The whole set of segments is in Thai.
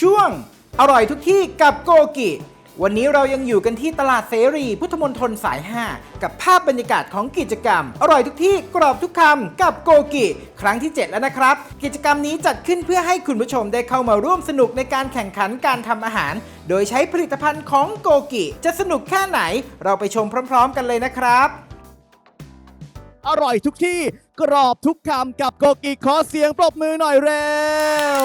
ช่วง อร่อยทุกที่กับโกกิ วันนี้เรายังอยู่กันที่ตลาดเสรี พุทธมณฑลสาย 5 กับภาพบรรยากาศของกิจกรรม อร่อยทุกที่กรอบทุกคำกับโกกิ ครั้งที่ 7 แล้วนะครับ กิจกรรมนี้จัดขึ้นเพื่อให้คุณผู้ชมได้เข้ามาร่วมสนุกในการแข่งขันการทำอาหาร โดยใช้ผลิตภัณฑ์ของโกกิ จะสนุกแค่ไหน เราไปชมพร้อม ๆ กันเลยนะครับ อร่อยทุกที่กรอบทุกคำกับโกกิขอเสียงปรบมือหน่อยเร็ว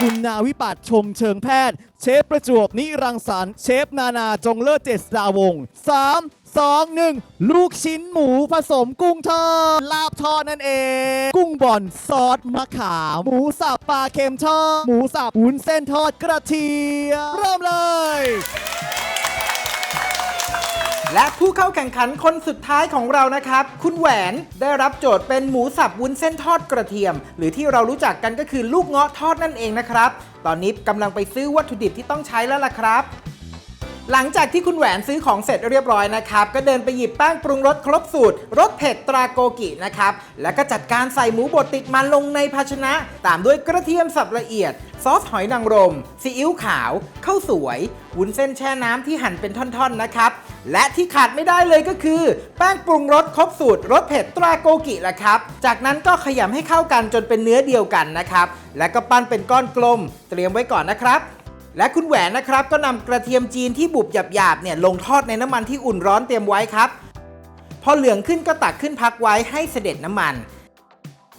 คุณนาวิปัตชมเชิงแพทย์ เชฟประจวบนิรังสรรค์เชฟนานาจงเลิศเจษดาวงศ์3 2 1ลูกชิ้นหมูผสมกุ้งทอดลาบทอดนั่นเอง กุ้งบ่อนซอสมะขาม หมูสับปลาเค็มทอดหมูสับวุ้นเส้นทอดกระเทียมเริ่มเลย และผู้เข้าแข่งขันคนสุดท้ายของเรานะครับ คุณแหวนได้รับโจทย์เป็นหมูสับวุ้นเส้นทอดกระเทียม หรือที่เรารู้จักกันก็คือลูกเงาะทอดนั่นเองนะครับ ตอนนี้กำลังไปซื้อวัตถุดิบที่ต้องใช้แล้วล่ะครับ หลังจากที่คุณแหวนซื้อของเสร็จเรียบร้อยนะครับ ก็เดินไปหยิบแป้งปรุงรสครบสูตรรสเผ็ดตราโกกินะครับ แล้วก็จัดการใส่หมูบดติดมันลงในภาชนะ ตามด้วยกระเทียมสับละเอียด ซอสหอยนางรมซีอิ๊วขาวข้าวสวยวุ้นเส้นแช่น้ำที่หั่นเป็นท่อนๆนะครับ และที่ขาดไม่ได้เลยก็คือ แป้งปรุงรสครบสูตรรสเผ็ดตราโกกิแหละครับ จากนั้นก็ขยำให้เข้ากันจนเป็นเนื้อเดียวกันนะครับ แล้วก็ปั้นเป็นก้อนกลม เตรียมไว้ก่อนนะครับ และคุณแหวนนะครับก็นำกระเทียมจีนที่บุบหยาบๆเนี่ยลงทอดในน้ำมันที่อุ่นร้อนเตรียมไว้ครับ พอเหลืองขึ้นก็ตักขึ้นพักไว้ให้เสด็จน้ำมัน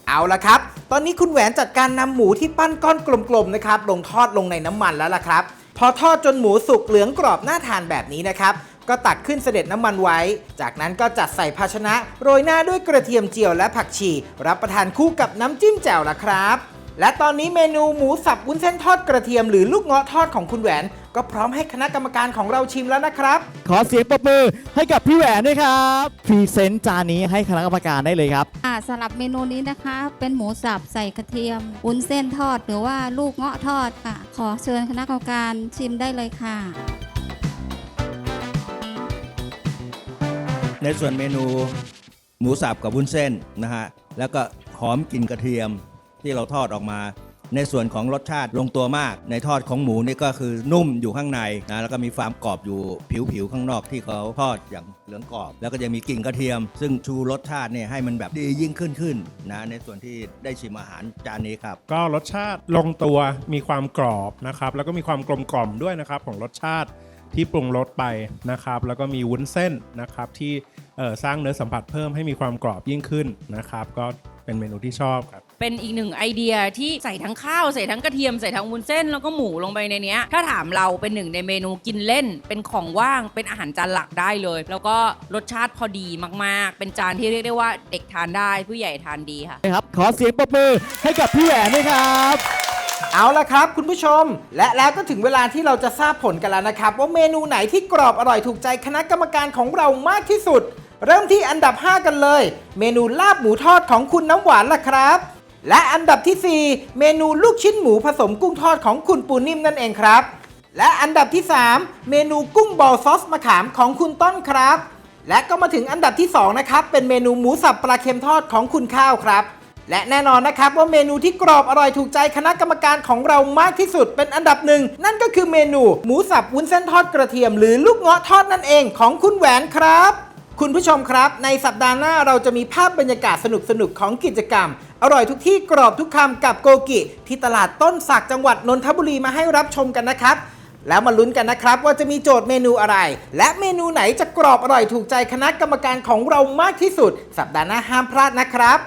เอาละครับ ตอนนี้คุณแหวนจัดการนำหมูที่ปั้นก้อนกลมๆนะครับลงทอดลงในน้ำมันแล้วล่ะครับ พอทอดจนหมูสุกเหลืองกรอบน่าทานแบบนี้นะครับก็ตักขึ้นเสด็จน้ำมันไว้ จากนั้นก็จัดใส่ภาชนะ โรยหน้าด้วยกระเทียมเจียวและผักชี รับประทานคู่กับน้ำจิ้มแจ่วละครับ และตอนนี้เมนูหมูสับวุ้นเส้นทอดกระเทียมหรือลูกเงาะทอดของคุณแหวน ก็พร้อมให้คณะกรรมการของเราชิมแล้วนะครับ ขอเสียงปรบมือให้กับพี่แหวนด้วยครับพรีเซนต์จานนี้ให้คณะกรรมการได้เลยครับ อ่าสำหรับเมนูนี้นะคะ เป็นหมูสับใส่กระเทียมวุ้นเส้นทอด หรือว่าลูกเงาะทอดค่ะ ขอเชิญคณะกรรมการชิมได้เลยค่ะ ในส่วนเมนูหมูสับกับวุ้นเส้นนะฮะ แล้วก็หอมกลิ่นกระเทียม ที่เราทอดออกมา ในส่วนของรสชาติลงตัวมาก ในทอดของหมูนี่ก็คือนุ่มอยู่ข้างในนะแล้วก็มีความกรอบอยู่ผิวๆข้างนอกที่เขาทอดอย่างเหลืองกรอบ แล้วก็จะมีกลิ่นกระเทียม ซึ่งชูรสชาติเนี่ยให้มันแบบดียิ่งขึ้นขึ้นนะในส่วนที่ได้ชิมอาหารจานนี้ครับ ก็รสชาติลงตัวมีความกรอบนะครับแล้วก็มีความกลมกล่อมด้วยนะครับของรสชาติ ที่ปรุงรสไปนะครับ แล้วก็มีวุ้นเส้นนะครับที่เอ่อสร้างเนื้อสัมผัสเพิ่มให้มีความกรอบยิ่งขึ้นนะครับ ก็เป็นเมนูที่ชอบครับ เป็นอีกหนึ่งไอเดียที่ใส่ทั้งข้าวใส่ทั้งกระเทียมใส่ทั้งวุ้นเส้นแล้วก็หมูลงไปในเนี้ยถ้าถามเราเป็นหนึ่งในเมนูกินเล่น เป็นของว่างเป็นอาหารจานหลักได้เลย แล้วก็รสชาติพอดีมากๆ เป็นจานที่เรียกได้ว่าเด็กทานได้ผู้ใหญ่ทานดีค่ะครับ ขอเสียงปรบมือให้กับพี่แหวนด้วยครับ เอาละครับคุณผู้ชม และแล้วก็ถึงเวลาที่เราจะทราบผลกันแล้วนะครับ ว่าเมนูไหนที่กรอบอร่อยถูกใจคณะกรรมการของเรามากที่สุด เริ่มที่อันดับ 5 กันเลย เมนูลาบหมูทอดของคุณน้ำหวานล่ะครับ และอันดับทีสี่4 เมนูลูกชิ้นหมูผสมกุ้งทอดของคุณปูนิ่มนั่นเองครับ และอันดับที่ 3 เมนูกุ้งบอลซอสมะขามของคุณต้นครับ และก็มาถึงอันดับที่ 2 นะครับเป็นเมนูหมูสับปลาเค็มทอดของคุณข้าวครับ และแน่นอนนะครับว่าเมนูที่กรอบอร่อยถูกใจคณะกรรมการของเรามากที่สุดเป็นอันดับหนึ่ง นั่นก็คือเมนูหมูสับวุ้นเส้นทอดกระเทียม หรือลูกเงาะทอดนั่นเองของคุณแหวนครับ คุณผู้ชมครับ ในสัปดาห์หน้าเราจะมีภาพบรรยากาศสนุกๆของกิจกรรม อร่อยทุกที่กรอบทุกคำกับโกกิ ที่ตลาดต้นสักจังหวัดนนทบุรีมาให้รับชมกันนะครับแล้วมาลุ้นกันนะครับว่าจะมีโจทย์เมนูอะไร และเมนูไหนจะกรอบอร่อยถูกใจคณะกรรมการของเรามากที่สุด สัปดาห์หน้าห้ามพลาดนะครับ